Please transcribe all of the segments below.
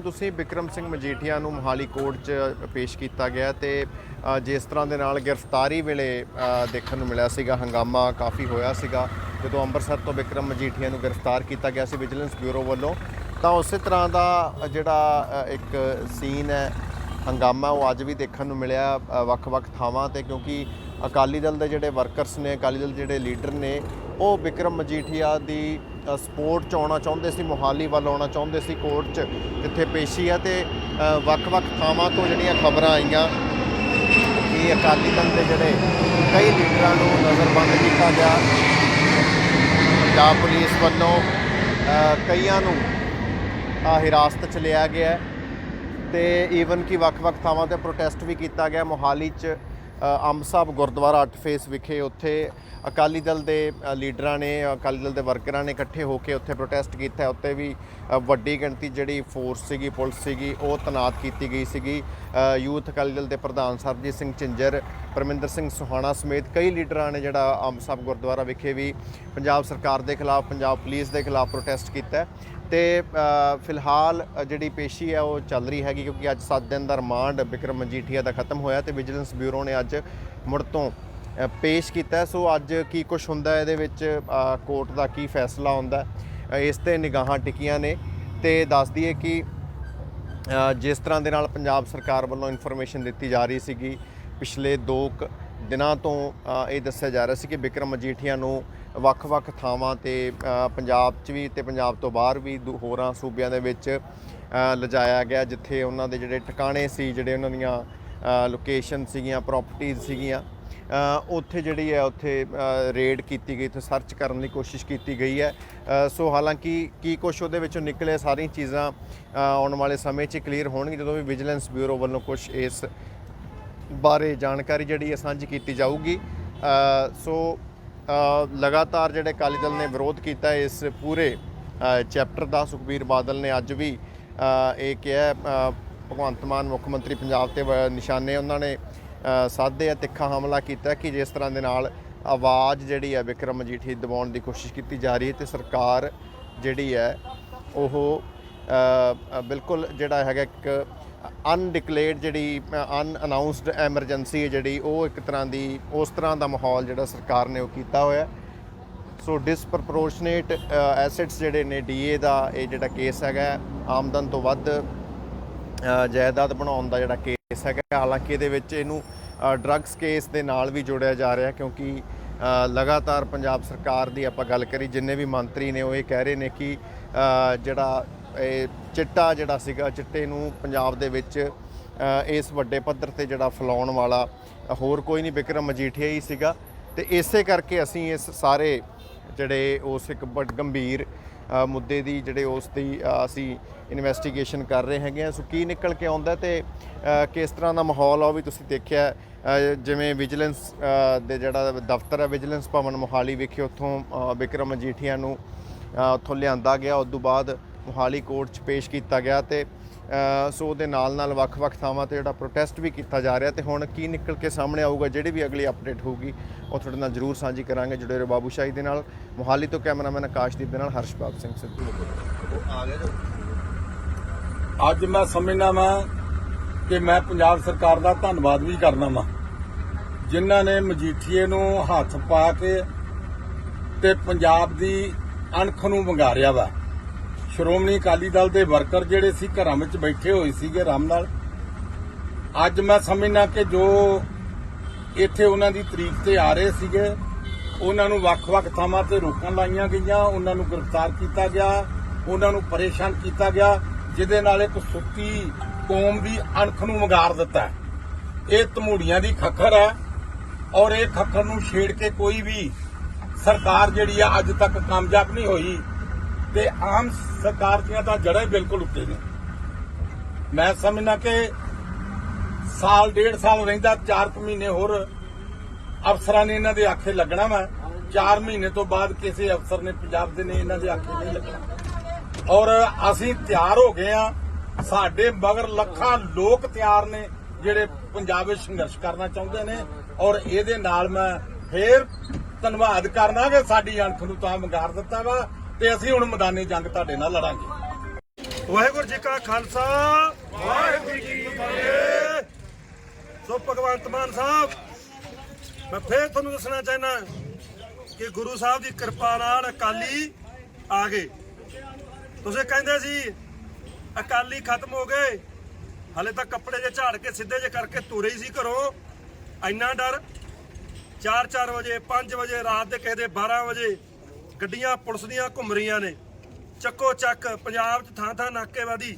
ਤੁਸੀਂ ਵਿਕਰਮ ਸਿੰਘ ਮਜੀਠੀਆ ਨੂੰ ਮੋਹਾਲੀ ਕੋਰਟ 'ਚ ਪੇਸ਼ ਕੀਤਾ ਗਿਆ ਤੇ ਜਿਸ ਤਰ੍ਹਾਂ ਦੇ ਨਾਲ ਗ੍ਰਿਫਤਾਰੀ ਵੇਲੇ ਦੇਖਣ ਨੂੰ ਮਿਲਿਆ ਸੀਗਾ, ਹੰਗਾਮਾ ਕਾਫੀ ਹੋਇਆ ਸੀਗਾ, ਜਦੋਂ ਅੰਮ੍ਰਿਤਸਰ ਤੋਂ ਵਿਕਰਮ ਮਜੀਠੀਆ ਨੂੰ ਗ੍ਰਿਫਤਾਰ ਕੀਤਾ ਗਿਆ ਸੀ ਵਿਜੀਲੈਂਸ ਬਿਊਰੋ ਵੱਲੋਂ, ਤਾਂ ਉਸੇ ਤਰ੍ਹਾਂ ਦਾ ਜਿਹੜਾ ਇੱਕ ਸੀਨ ਹੈ, ਹੰਗਾਮਾ, ਉਹ ਅੱਜ ਵੀ ਦੇਖਣ ਨੂੰ ਮਿਲਿਆ ਵੱਖ-ਵੱਖ ਥਾਵਾਂ ਤੇ, ਕਿਉਂਕਿ ਅਕਾਲੀ ਦਲ ਦੇ ਜਿਹੜੇ ਵਰਕਰਸ ਨੇ, ਅਕਾਲੀ ਦਲ ਦੇ ਜਿਹੜੇ ਲੀਡਰ ਨੇ ਉਹ ਵਿਕਰਮ ਮਜੀਠੀਆ ਦੀ ਸਪੋਰਟ 'ਚ ਆਉਣਾ ਚਾਹੁੰਦੇ ਸੀ, ਮੋਹਾਲੀ ਵੱਲ ਆਉਣਾ ਚਾਹੁੰਦੇ ਸੀ ਕੋਰਟ 'ਚ, ਜਿੱਥੇ ਪੇਸ਼ੀ ਹੈ ਤੇ ਵੱਖ-ਵੱਖ ਥਾਵਾਂ ਤੋਂ ਜਿਹੜੀਆਂ ਖਬਰਾਂ ਆਈਆਂ, ਕਿ ਅਕਾਲੀ ਦਲ ਦੇ ਜਿਹੜੇ ਕਈ ਲੀਡਰਾਂ ਨੂੰ ਨਜ਼ਰਬੰਦ ਕੀਤਾ ਗਿਆ ਪੰਜਾਬ ਪੁਲਿਸ ਵੱਲੋਂ ਕਈਆਂ ਨੂੰ ਹਿਰਾਸਤ 'ਚ ਲਿਆ ਗਿਆ ਹੈ ਤੇ ਈਵਨ ਕਿ ਵੱਖ-ਵੱਖ ਥਾਵਾਂ ਤੇ ਪ੍ਰੋਟੈਸਟ ਵੀ ਕੀਤਾ ਗਿਆ, ਮੋਹਾਲੀ 'ਚ ਅੰਬ ਸਾਹਿਬ ਗੁਰਦੁਆਰਾ ਅੱਠ ਫੇਸ ਵਿਖੇ ਉੱਥੇ ਅਕਾਲੀ ਦਲ ਦੇ ਲੀਡਰਾਂ ਨੇ, ਅਕਾਲੀ ਦਲ ਦੇ ਵਰਕਰਾਂ ਨੇ ਇਕੱਠੇ ਹੋ ਕੇ ਉੱਥੇ ਪ੍ਰੋਟੈਸਟ ਕੀਤਾ ਉੱਥੇ ਵੀ ਵੱਡੀ ਗਿਣਤੀ ਜਿਹੜੀ ਫੋਰਸ ਸੀਗੀ, ਪੁਲਿਸ ਸੀਗੀ, ਉਹ ਤਨਾਤ ਕੀਤੀ ਗਈ ਸੀਗੀ। ਯੂਥ ਅਕਾਲੀ ਦਲ ਦੇ ਪ੍ਰਧਾਨ ਸਰਬਜੀਤ ਸਿੰਘ ਝਿੰਜਰ, ਪਰਮਿੰਦਰ ਸਿੰਘ ਸੁਹਾਣਾ ਸਮੇਤ ਕਈ ਲੀਡਰਾਂ ਨੇ ਜਿਹੜਾ ਅੰਬ ਸਾਹਿਬ ਗੁਰਦੁਆਰਾ ਵਿਖੇ ਵੀ ਪੰਜਾਬ ਸਰਕਾਰ ਦੇ ਖਿਲਾਫ, ਪੰਜਾਬ ਪੁਲਿਸ ਦੇ ਖਿਲਾਫ ਪ੍ਰੋਟੈਸਟ ਕੀਤਾ ਤੇ ਫਿਲਹਾਲ ਜਿਹੜੀ ਪੇਸ਼ੀ ਹੈ, ਉਹ ਚੱਲ ਰਹੀ ਹੈਗੀ ਕਿਉਂਕਿ ਅੱਜ 7 ਦਿਨ ਦਾ ਰਿਮਾਂਡ ਬਿਕਰਮ ਮਜੀਠੀਆ ਦਾ ਖਤਮ ਹੋਇਆ ਤੇ ਵਿਜੀਲੈਂਸ ਬਿਊਰੋ ਨੇ ਅੱਜ ਮੁੜ ਤੋਂ ਪੇਸ਼ ਕੀਤਾ। ਸੋ ਅੱਜ ਕੀ ਕੁਝ ਹੁੰਦਾ ਇਹਦੇ ਵਿੱਚ ਕੋਰਟ ਦਾ ਕੀ ਫੈਸਲਾ ਹੁੰਦਾ ਇਸ ਤੇ ਨਿਗਾਹਾਂ ਟਿਕੀਆਂ ਨੇ ਤੇ ਦੱਸ ਦਈਏ ਕਿ ਜਿਸ ਤਰ੍ਹਾਂ ਦੇ ਨਾਲ ਪੰਜਾਬ ਸਰਕਾਰ ਵੱਲੋਂ ਇਨਫੋਰਮੇਸ਼ਨ ਦਿੱਤੀ ਜਾ ਰਹੀ ਸੀਗੀ, ਪਿਛਲੇ 2 ਦਿਨਾਂ ਤੋਂ ਇਹ ਦੱਸਿਆ ਜਾ ਰਿਹਾ ਸੀ ਕਿ ਬਿਕਰਮ ਮਜੀਠੀਆ ਨੂੰ ਵੱਖ-ਵੱਖ ਥਾਵਾਂ ਤੇ ਪੰਜਾਬ 'ਚ ਵੀ ਤੇ ਪੰਜਾਬ ਤੋਂ ਬਾਹਰ ਵੀ ਦੂ- ਹੋਰਾਂ ਸੂਬਿਆਂ ਦੇ ਵਿੱਚ ਅ, ਲਿਜਾਇਆ ਗਿਆ ਜਿੱਥੇ ਉਹਨਾਂ ਦੇ ਜਿਹੜੇ ਟਿਕਾਣੇ ਸੀ ਜਿਹੜੇ ਉਹਨਾਂ ਦੀਆਂ ਲੋਕੇਸ਼ਨ ਸੀਗੀਆਂ ਪ੍ਰਾਪਰਟੀਆਂ ਸੀਗੀਆਂ ਉੱਥੇ ਜਿਹੜੀ ਹੈ ਉੱਥੇ ਰੇਡ ਕੀਤੀ ਗਈ ਤੇ ਸਰਚ ਕਰਨ ਦੀ ਕੋਸ਼ਿਸ਼ ਕੀਤੀ ਗਈ ਹੈ। ਸੋ ਹਾਲਾਂਕਿ ਕੀ ਕੁਝ ਉਹਦੇ ਵਿੱਚੋਂ ਨਿਕਲੇ ਸਾਰੀਆਂ ਚੀਜ਼ਾਂ ਆਉਣ ਵਾਲੇ ਸਮੇਂ 'ਚ ਕਲੀਅਰ ਹੋਣਗੀਆਂ ਜਦੋਂ ਵੀ ਵਿਜੀਲੈਂਸ ਬਿਊਰੋ ਵੱਲੋਂ ਕੁਝ ਇਸ ਬਾਰੇ ਜਾਣਕਾਰੀ ਜਿਹੜੀ ਹੈ ਸਾਂਝੀ ਕੀਤੀ ਜਾਊਗੀ। ਸੋ ਲਗਾਤਾਰ ਜਿਹੜੇ ਅਕਾਲੀ ਦਲ ਨੇ ਵਿਰੋਧ ਕੀਤਾ ਇਸ ਪੂਰੇ ਚੈਪਟਰ ਦਾ ਸੁਖਬੀਰ ਬਾਦਲ ਨੇ ਅੱਜ ਵੀ ਇਹ ਕਿਹਾ ਭਗਵੰਤ ਮਾਨ ਮੁੱਖ ਮੰਤਰੀ ਪੰਜਾਬ ਤੇ ਵ- ਨਿਸ਼ਾਨੇ ਉਹਨਾਂ ਨੇ ਅ, ਸਾਧੇ ਆ ਤਿੱਖਾ ਹਮਲਾ ਕੀਤਾ ਕਿ ਜਿਸ ਤਰ੍ਹਾਂ ਦੇ ਨਾਲ ਆਵਾਜ਼ ਜਿਹੜੀ ਹੈ ਵਿਕਰਮ ਮਜੀਠੀ ਦਬਾਉਣ ਦੀ ਕੋਸ਼ਿਸ਼ ਕੀਤੀ ਜਾ ਰਹੀ ਹੈ ਤੇ ਸਰਕਾਰ ਜਿਹੜੀ ਹੈ ਉਹ ਬਿਲਕੁਲ ਜਿਹੜਾ ਹੈਗਾ ਇੱਕ ਅਨਡਿਕਲੇਅਰਡ ਜਿਹੜੀ ਅਨਅਨਾਉਂਸਡ ਐਮਰਜੈਂਸੀ ਹੈ ਜਿਹੜੀ, ਉਹ ਇੱਕ ਤਰ੍ਹਾਂ ਦੀ, ਉਸ ਤਰ੍ਹਾਂ ਦਾ ਮਾਹੌਲ ਜਿਹੜਾ ਸਰਕਾਰ ਨੇ ਉਹ ਕੀਤਾ ਹੋਇਆ ਸੋ ਡਿਸਪ੍ਰੋਪੋਰਸ਼ਨੇਟ ਐਸੈਟਸ ਜਿਹੜੇ ਨੇ ਡੀਏ ਦਾ, ਇਹ ਜਿਹੜਾ ਕੇਸ ਹੈਗਾ ਆਮਦਨ ਤੋਂ ਵੱਧ ਜਾਇਦਾਦ ਬਣਾਉਣ ਦਾ ਜਿਹੜਾ ਕੇਸ ਹੈਗਾ ਹਾਲਾਂਕਿ ਇਹਦੇ ਵਿੱਚ ਇਹਨੂੰ ਡਰੱਗਸ ਕੇਸ ਦੇ ਨਾਲ ਵੀ ਜੋੜਿਆ ਜਾ ਰਿਹਾ ਕਿਉਂਕਿ ਲਗਾਤਾਰ ਪੰਜਾਬ ਸਰਕਾਰ ਦੀ ਆਪਾਂ ਗੱਲ ਕਰੀ, ਜਿੰਨੇ ਵੀ ਮੰਤਰੀ ਨੇ ਉਹ ਇਹ ਕਹਿ ਰਹੇ ਨੇ ਕਿ ਜਿਹੜਾ ਇਹ ਚਿੱਟਾ ਜਿਹੜਾ ਸੀਗਾ ਚਿੱਟੇ ਨੂੰ ਪੰਜਾਬ ਦੇ ਵਿੱਚ ਇਸ ਵੱਡੇ ਪੱਧਰ ਤੇ ਜਿਹੜਾ ਫੈਲਾਉਣ ਵਾਲਾ ਹੋਰ ਕੋਈ ਨਹੀਂ ਬਿਕਰਮ ਮਜੀਠੀਆ ਹੀ ਸੀਗਾ। ਤੇ ਇਸੇ ਕਰਕੇ ਅਸੀਂ ਇਸ ਸਾਰੇ ਜਿਹੜੇ ਉਸ ਇੱਕ ਬੜ ਗੰਭੀਰ ਮੁੱਦੇ ਦੀ ਜਿਹੜੇ ਉਸ ਦੀ ਅਸੀਂ ਇਨਵੈਸਟੀਗੇਸ਼ਨ ਕਰ ਰਹੇ ਹੈਗੇ ਆ ਸੋ ਕੀ ਨਿਕਲ ਕੇ ਆਉਂਦਾ ਤੇ ਕਿਸ ਤਰ੍ਹਾਂ ਦਾ ਮਾਹੌਲ ਆ ਉਹ ਵੀ ਤੁਸੀਂ ਦੇਖਿਆ ਜਿਵੇਂ ਵਿਜੀਲੈਂਸ ਦੇ ਜਿਹੜਾ ਦਫ਼ਤਰ ਹੈ ਵਿਜੀਲੈਂਸ ਭਵਨ ਮੋਹਾਲੀ ਵਿਖੇ ਉੱਥੋਂ ਅ, ਵਿਕਰਮ ਮਜੀਠੀਆ ਨੂੰ ਉੱਥੋਂ ਲਿਆਂਦਾ ਗਿਆ। ਉਸ ਤੋਂ ਬਾਅਦ ਮੋਹਾਲੀ ਕੋਰਟ 'ਚ ਪੇਸ਼ ਕੀਤਾ ਗਿਆ ਤੇ ਸੋ ਉਹਦੇ ਨਾਲ ਨਾਲ ਵੱਖ-ਵੱਖ ਥਾਵਾਂ ਤੇ ਜਿਹੜਾ ਪ੍ਰੋਟੈਸਟ ਵੀ ਕੀਤਾ ਜਾ ਰਿਹਾ ਤੇ ਹੁਣ ਕੀ ਨਿਕਲ ਕੇ ਸਾਹਮਣੇ ਆਊਗਾ, ਜਿਹੜੀ ਵੀ ਅਗਲੀ ਅਪਡੇਟ ਹੋਊਗੀ, ਉਹ ਤੁਹਾਡੇ ਨਾਲ ਜਰੂਰ ਸਾਂਝੀ ਕਰਾਂਗੇ। ਜੁੜੇ ਰਹੋ ਬਾਬੂ ਸ਼ਾਹੀ ਦੇ ਨਾਲ, ਮੋਹਾਲੀ ਤੋਂ ਕੈਮਰਾਮੈਨ ਆਕਾਸ਼ਦੀਪ ਦੇ ਨਾਲ ਹਰਸ਼ਪਾਲ ਸਿੰਘ ਸਿੱਧੂ। ਅੱਜ ਮੈਂ ਸਮਝਦਾ ਵਾਂ ਕਿ ਮੈਂ ਪੰਜਾਬ ਸਰਕਾਰ ਦਾ ਧੰਨਵਾਦ ਵੀ ਕਰਨਾ ਵਾਂ। ਜਿਨ੍ਹਾਂ ਨੇ ਮਜੀਠੀਏ ਨੂੰ ਹੱਥ ਪਾ ਕੇ ਤੇ ਪੰਜਾਬ ਦੀ ਅਣਖ ਨੂੰ ਵੰਗਾਰਿਆ ਵਾ। ਸ਼੍ਰੋਮਣੀ ਅਕਾਲੀ ਦਲ ਦੇ ਵਰਕਰ ਜਿਹੜੇ ਸੀ ਘਰਾਂ ਵਿੱਚ ਬੈਠੇ ਹੋਏ ਸੀਗੇ ਆਰਾਮ ਨਾਲ। ਅੱਜ ਮੈਂ ਸਮਝਣਾ ਕਿ ਜੋ ਇੱਥੇ ਉਹਨਾਂ ਦੀ ਤਰੀਕ ਤੇ ਆ ਰਹੇ ਸੀਗੇ, ਉਹਨਾਂ ਨੂੰ ਵੱਖ-ਵੱਖ ਥਾਵਾਂ ਤੇ ਰੋਕਾਂ ਲਾਈਆਂ ਗਈਆਂ, ਉਹਨਾਂ ਨੂੰ ਗ੍ਰਿਫਤਾਰ ਕੀਤਾ ਗਿਆ, ਉਹਨਾਂ ਨੂੰ ਪਰੇਸ਼ਾਨ ਕੀਤਾ ਗਿਆ, ਜਿਹਦੇ ਨਾਲ ਇੱਕ ਸੁੱਤੀ ਕੌਮ ਦੀ ਅਣਖ ਨੂੰ ਵਗਾਰ ਦਿੱਤਾ ਇਹ ਤਮੂੜੀਆਂ ਦੀ ਖੱਖਰ ਹੈ ਔਰ ਇਹ ਖੱਖਰ ਨੂੰ ਛੇੜ ਕੇ ਕੋਈ ਵੀ ਸਰਕਾਰ ਜਿਹੜੀ ਆ ਅੱਜ ਤੱਕ ਕਾਮਯਾਬ ਨਹੀਂ ਹੋਈ। ਤੇ ਆਮ ਸਰਕਾਰ ਦੀਆਂ ਤਾਂ ਜੜ੍ਹਾਂ ਬਿਲਕੁਲ ਉੱਤੇ ਨੇ। ਮੈਂ ਸਮਝਣਾ ਕਿ ਸਾਲ, ਡੇਢ ਸਾਲ ਰਹਿੰਦਾ 4 ਮਹੀਨੇ ਹੋਰ ਅਫਸਰਾਂ ਨੇ ਇਹਨਾਂ ਦੇ ਆਖੇ ਲੱਗਣਾ ਵਾ। 4 ਮਹੀਨੇ ਤੋਂ ਬਾਅਦ ਕਿਸੇ ਅਫਸਰ ਨੇ ਪੰਜਾਬ ਦੇ ਨੇ ਇਹਨਾਂ ਦੇ ਆਖੇ ਨਹੀਂ ਲੱਗਣਾ। ਔਰ ਅਸੀਂ ਤਿਆਰ ਹੋ ਗਏ ਆ ਸਾਡੇ ਮਗਰ ਲੱਖਾਂ ਲੋਕ ਤਿਆਰ ਨੇ ਜਿਹੜੇ ਪੰਜਾਬ ਵਿੱਚ ਸੰਘਰਸ਼ ਕਰਨਾ ਚਾਹੁੰਦੇ ਨੇ। ਔਰ ਇਹਦੇ ਨਾਲ ਮੈਂ ਫੇਰ ਧੰਨਵਾਦ ਕਰਨਾ ਕਿ ਸਾਡੀ ਅਣਖ ਨੂੰ ਤਾਂ ਮੰਗਾਰ ਦਿੱਤਾ ਵਾ। ਤੇ ਅਸੀਂ ਹੁਣ ਮੈਦਾਨੀ ਜੰਗ ਤੁਹਾਡੇ ਨਾਲ ਲੜਾਂਗੇ। ਵਾਹਿਗੁਰੂ ਜੀ ਕਾ ਖਾਲਸਾ, ਵਾਹਿਗੁਰੂ ਜੀ ਕੀ ਫਤਿਹ। ਸੋ ਭਗਵੰਤ ਮਾਨ ਸਾਹਿਬ, ਮੈਂ ਫੇਰ ਤੁਹਾਨੂੰ ਦੱਸਣਾ ਚਾਹਨਾ ਕਿ ਗੁਰੂ ਸਾਹਿਬ ਦੀ ਕਿਰਪਾ ਨਾਲ ਅਕਾਲੀ ਆ ਗਏ। ਤੁਸੀਂ ਕਹਿੰਦੇ ਸੀ, ਅਕਾਲੀ ਖਤਮ ਹੋ ਗਏ। ਹਲੇ ਤਾਂ ਕੱਪੜੇ ਜੇ ਝਾੜ ਕੇ, ਸਿੱਧੇ ਜੇ ਕਰਕੇ ਤੁਰੇ ਹੀ ਸੀ ਘਰੋਂ। ਇੰਨਾ ਡਰ 4-4 ਵਜੇ 5 ਵਜੇ, ਰਾਤ ਦੇ ਕਿਸੇ ਦੇ 12 ਵਜੇ ਗੱਡੀਆਂ ਪੁਲਿਸ ਦੀਆਂ ਘੁੰਮ ਰਹੀਆਂ ਨੇ। ਚੱਕੋ ਚੱਕ, ਪੰਜਾਬ 'ਚ ਥਾਂ ਥਾਂ ਨਾਕੇਵਾਦੀ।